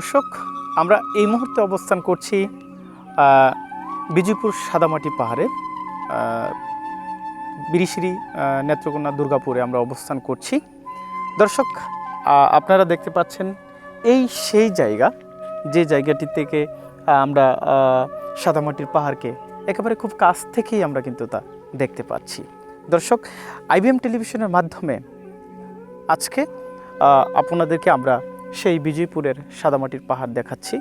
দর্শক আমরা এই মুহূর্তে অবস্থান করছি আহ, বিজয়পুর সাদামাটি পাহাড়ে। বিরিশিরি নেত্রকোনা দুর্গাপুরে আমরা অবস্থান করছি। দর্শক আপনারা দেখতে পাচ্ছেন এই সেই জায়গা যে জায়গাটি থেকে আমরা সাদামাটির পাহাড়কে একেবারে খুব কাছ থেকেই আমরা কিন্তু তা দেখতে পাচ্ছি। দর্শক আইবিএম টেলিভিশনের মাধ্যমে আজকে আপনাদেরকে আমরা সেই বিজয়পুরের সাদামাটির পাহাড় দেখাচ্ছি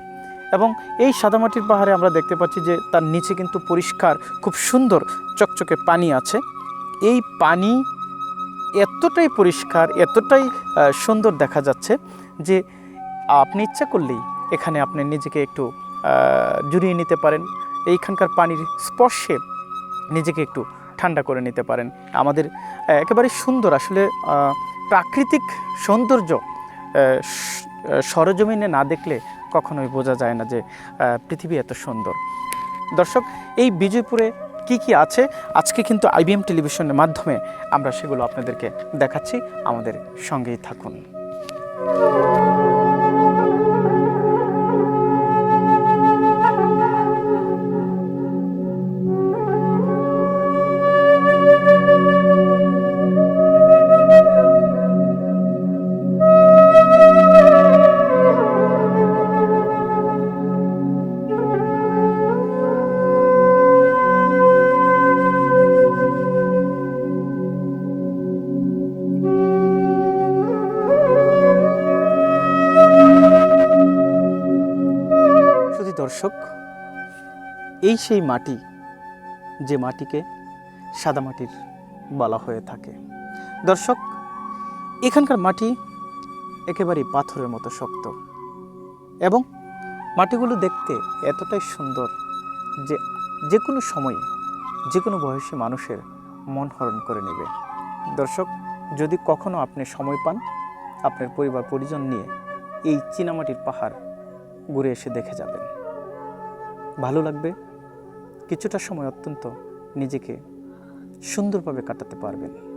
এবং এই সাদামাটির পাহাড়ে আমরা দেখতে পাচ্ছি যে তার নিচে কিন্তু পরিষ্কার, খুব সুন্দর চকচকে পানি আছে। এই পানি এতটাই পরিষ্কার, এতটাই সুন্দর দেখা যাচ্ছে যে আপনি ইচ্ছা করলেই এখানে আপনি নিজেকে একটু জুড়িয়ে নিতে পারেন। এইখানকার পানির স্পর্শে নিজেকে একটু ঠান্ডা করে নিতে পারেন। আমাদের একেবারে সুন্দর আসলে প্রাকৃতিক সৌন্দর্য সরজমিনে না দেখলে কখনোই বোঝা যায় না যে পৃথিবী এত সুন্দর। দর্শক, এই বিজয়পুরে কি কি আছে? আজকে কিন্তু আইবিএম টেলিভিশনের মাধ্যমে আমরা সেগুলো আপনাদেরকে দেখাচ্ছি। আমাদের সঙ্গেই থাকুন। দর্শক, এই সেই মাটি, যে মাটিকে সাদা মাটির বলা হয়ে থাকে। দর্শক, এখানকার মাটি একেবারেই পাথরের মতো শক্ত এবং মাটিগুলো দেখতে এতটাই সুন্দর যে যে কোনো সময়ে যে কোনো বয়সী মানুষের মন হরণ করে নেবে। দর্শক, যদি কখনো আপনি সময় পান, আপনার পরিবার পরিজন নিয়ে এই চীনামাটির পাহাড় ঘুরে এসে দেখে যাবেন। ভালো লাগবে? কিছুটা সময় অত্যন্ত নিজেকে সুন্দরভাবে কাটাতে পারবেন।